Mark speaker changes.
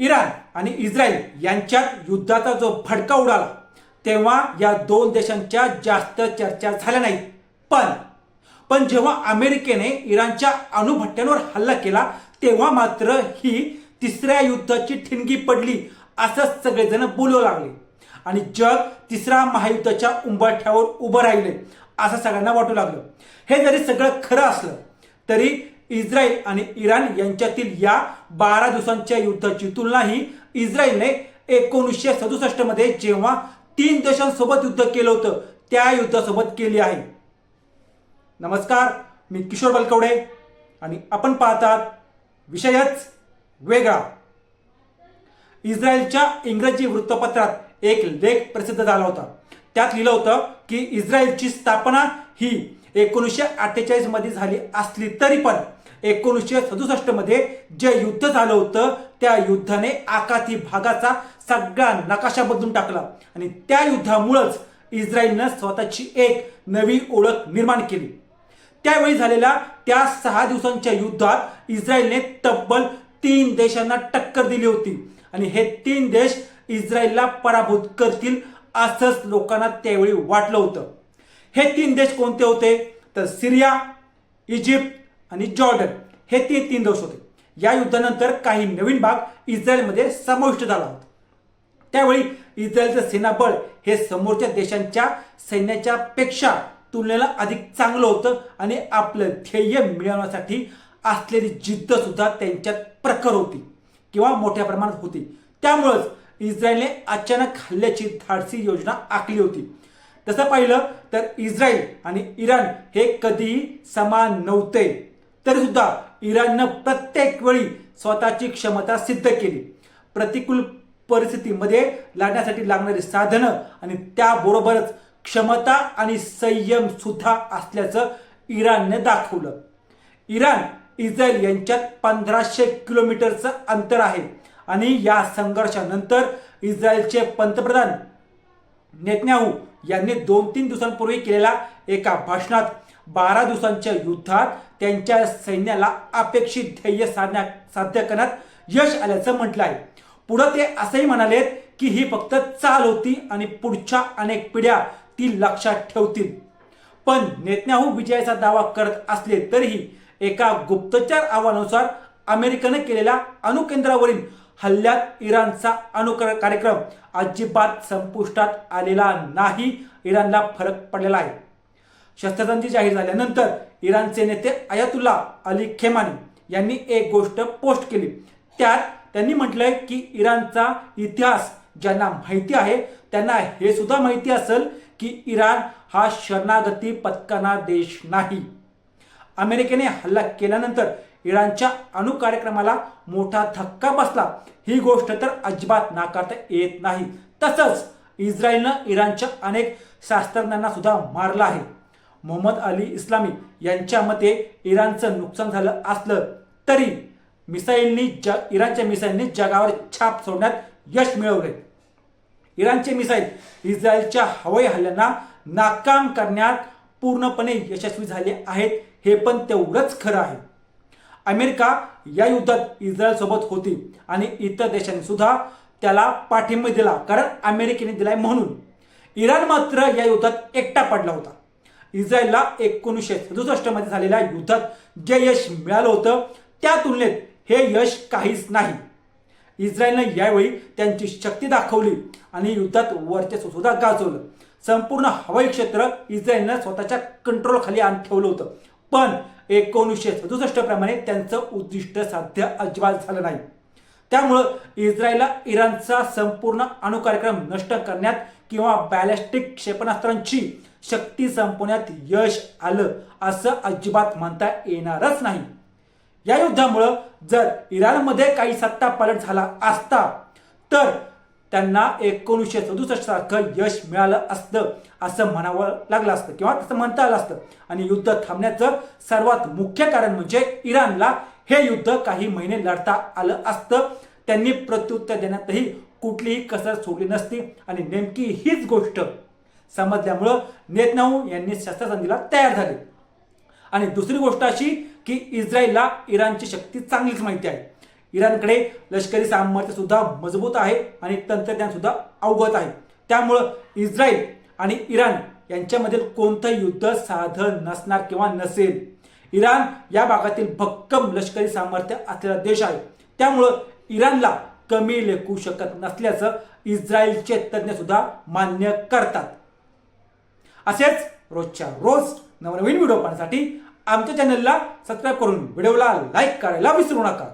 Speaker 1: Iran आणि Israel यांच्यात युद्धाचा जो भडका उडाला तेव्हा या दोन देशांच्या जास्त चर्चा झाल्या नाहीत. पण पण जेव्हा अमेरिकेने इराणच्या अणुभट्ट्यांवर हल्ला केला तेव्हा मात्र ही तिसऱ्या युद्धाची ठिणगी पडली असं सगळेजण बोलू लागले. आणि जग तिसऱ्या महायुद्धाच्या उंबरठ्यावर उभं राहिले असं सगळ्यांना वाटू लागलं. हे जरी सगळं खरं असलं तरी इस्रायल आणि इराण यांच्यातील या बारा दिवसांच्या युद्धाची तुलना ही इस्रायलने एकोणीसशे सदुसष्टमध्ये जेव्हा तीन देशांसोबत युद्ध केलं होतं त्या युद्धासोबत केली आहे. नमस्कार मी किशोर बलकवडे आणि आपण पाहतात विषयच वेगळा. इस्रायलच्या इंग्रजी वृत्तपत्रात एक लेख प्रसिद्ध झाला होता. त्यात लिहिलं होतं की इस्रायलची स्थापना ही एकोणीसशे अठ्ठेचाळीसमध्ये झाली असली तरी पण एकोणीसशे सदुसष्टमध्ये जे युद्ध झालं होतं त्या युद्धाने आकाती भागाचा सगळा नकाशा बदलून टाकला. आणि त्या युद्धामुळंच इस्रायलनं स्वतःची एक नवी ओळख निर्माण केली. त्यावेळी झालेल्या त्या सहा दिवसांच्या युद्धात इस्रायलने तब्बल तीन देशांना टक्कर दिली होती. आणि हे तीन देश इस्रायलला पराभूत करतील असंच लोकांना त्यावेळी वाटलं होतं. हे तीन देश कोणते होते? तर सिरिया इजिप्त आणि जॉर्डन हे तीन तीन देश होते. या युद्धानंतर काही नवीन भाग इस्रायलमध्ये समाविष्ट झाला होता. त्यावेळी इस्रायलचं सेनाबळ हे समोरच्या देशांच्या सैन्याच्या पेक्षा तुलनेला अधिक चांगलं होतं आणि आपलं ध्येय मिळवण्यासाठी असलेली जिद्द सुद्धा त्यांच्यात प्रखर होती किंवा मोठ्या प्रमाणात होती. त्यामुळंच इस्रायलने अचानक हल्ल्याची धाडसी योजना आखली होती. तसं पाहिलं तर इस्रायल आणि इराण हे कधीही समान नव्हते. तरी सुद्धा इराणनं प्रत्येक वेळी स्वतःची क्षमता सिद्ध केली. प्रतिकूल परिस्थितीमध्ये लढण्यासाठी लागणारी साधनं आणि त्याबरोबरच क्षमता आणि संयम सुद्धा असल्याचं इराणने दाखवलं. इराण इस्रायल यांच्यात पंधराशे किलोमीटरचं अंतर आहे आणि या संघर्षानंतर इस्रायलचे पंतप्रधान नेतन्याहू यांनी दोन तीन दिवसांपूर्वी केलेल्या एका भाषणात बारा दिवसांच्या युद्धात त्यांच्या सैन्याला अपेक्षित ध्येय साधण्या साध्य करण्यात यश आल्याचं म्हटलं आहे पुढं ते असंही म्हणालेत की ही फक्त चाल होती आणि पुढच्या अनेक पिढ्या ती लक्षात ठेवतील. पण नेतन्याहू विजयाचा दावा करत असले तरीही एका गुप्तचर आव्हानानुसार अमेरिकेनं केलेल्या अणुकेंद्रावरील हल्ल्यात इराणचा अणु कार्यक्रम अजिबात संपुष्टात आलेला नाही. इराणला फरक पडलेला आहे. शस्त्रसंधी जाहीर झाल्यानंतर इराणचे नेते अयातुल्ला अली खेमानी यांनी एक गोष्ट पोस्ट केली. त्यात त्यांनी म्हटलंय की इराणचा इतिहास ज्यांना माहिती आहे त्यांना हे सुद्धा माहिती असेल की इराण हा शरणागती पत्कना देश नाही. अमेरिकेने हल्ला केल्यानंतर इराणच्या अणु कार्यक्रमाला मोठा धक्का बसला. ही गोष्ट तर अजिबात नाकारता येत नाही. तसंच इस्रायलनं इराणच्या अनेक शास्त्रज्ञांना सुद्धा मारलं आहे. मोहम्मद अली इस्लामी यांच्या मते इराणचं नुकसान झालं असलं तरी मिसाईलनी ज इराणच्या मिसाईलनी जगावर छाप सोडण्यात यश मिळवले इराणचे मिसाईल इस्रायलच्या हवाई हल्ल्यांना नाकाम करण्यात पूर्णपणे यशस्वी झाले आहेत हे पण तेवढंच खरं आहे. अमेरिका या युद्धात इस्रायलसोबत होती आणि इतर देशांनी सुद्धा त्याला पाठिंबा दिला कारण अमेरिकेने दिलाय म्हणून. इराण मात्र या युद्धात एकटा पडला होता. इस्रायलला एकोणीसशे सदुसष्टमध्ये झालेल्या युद्धात जे यश मिळालं होतं त्या तुलनेत हे यश काहीच नाही. इस्रायलनं यावेळी त्यांची शक्ती दाखवली आणि युद्धात वर्चस्व सुद्धा गाजवलं. संपूर्ण हवाई क्षेत्र इस्रायलनं स्वतःच्या कंट्रोलखाली आण ठेवलं होतं. पण एकोणीसशे सदुसष्ट प्रमाणे त्यांचं उद्दिष्ट साध्य अजिबात झालं नाही. त्यामुळं इस्रायलला इराणचा संपूर्ण अणुकार्यक्रम नष्ट करण्यात किंवा बॅलिस्टिक क्षेपणास्त्रांची शक्ती संपवण्यात यश आलं असं अजिबात म्हणता येणारच नाही. या युद्धामुळं जर इराणमध्ये काही सत्ता पालट झाला असता तर त्यांना एकोणीसशे सदुसष्ट सारखं यश मिळालं असतं असं म्हणावं लागलं असतं किंवा तसं म्हणता आलं असतं. आणि युद्ध थांबण्याचं सर्वात मुख्य कारण म्हणजे इराणला हे युद्ध काही महिने लढता आलं असतं. त्यांनी प्रत्युत्तर देण्यातही कुठलीही कसर सोडली नसती. आणि नेमकी हीच गोष्ट समजल्यामुळं नेतन्याहू यांनी शस्त्रसंधीला तयार झाले. आणि दुसरी गोष्ट अशी की इस्रायलला इराणची शक्ती चांगलीच माहिती आहे. इराणकडे लष्करी सामर्थ्य सुद्धा मजबूत आहे आणि तंत्रज्ञान सुद्धा अवगत आहे. त्यामुळं इस्रायल आणि इराण यांच्यामधील कोणतं युद्ध साधन नसणार किंवा नसेल. इराण या भागातील भक्कम लष्करी सामर्थ्य असलेला देश आहे. त्यामुळं इराणला कमी लेखू शकत नसल्याचं इस्रायलचे तज्ज्ञ सुद्धा मान्य करतात. असेच रोजच्या रोज नवनवीन व्हिडिओ पाहण्यासाठी आमच्या चॅनलला सबस्क्राईब करून व्हिडिओला लाईक करायला विसरू नका.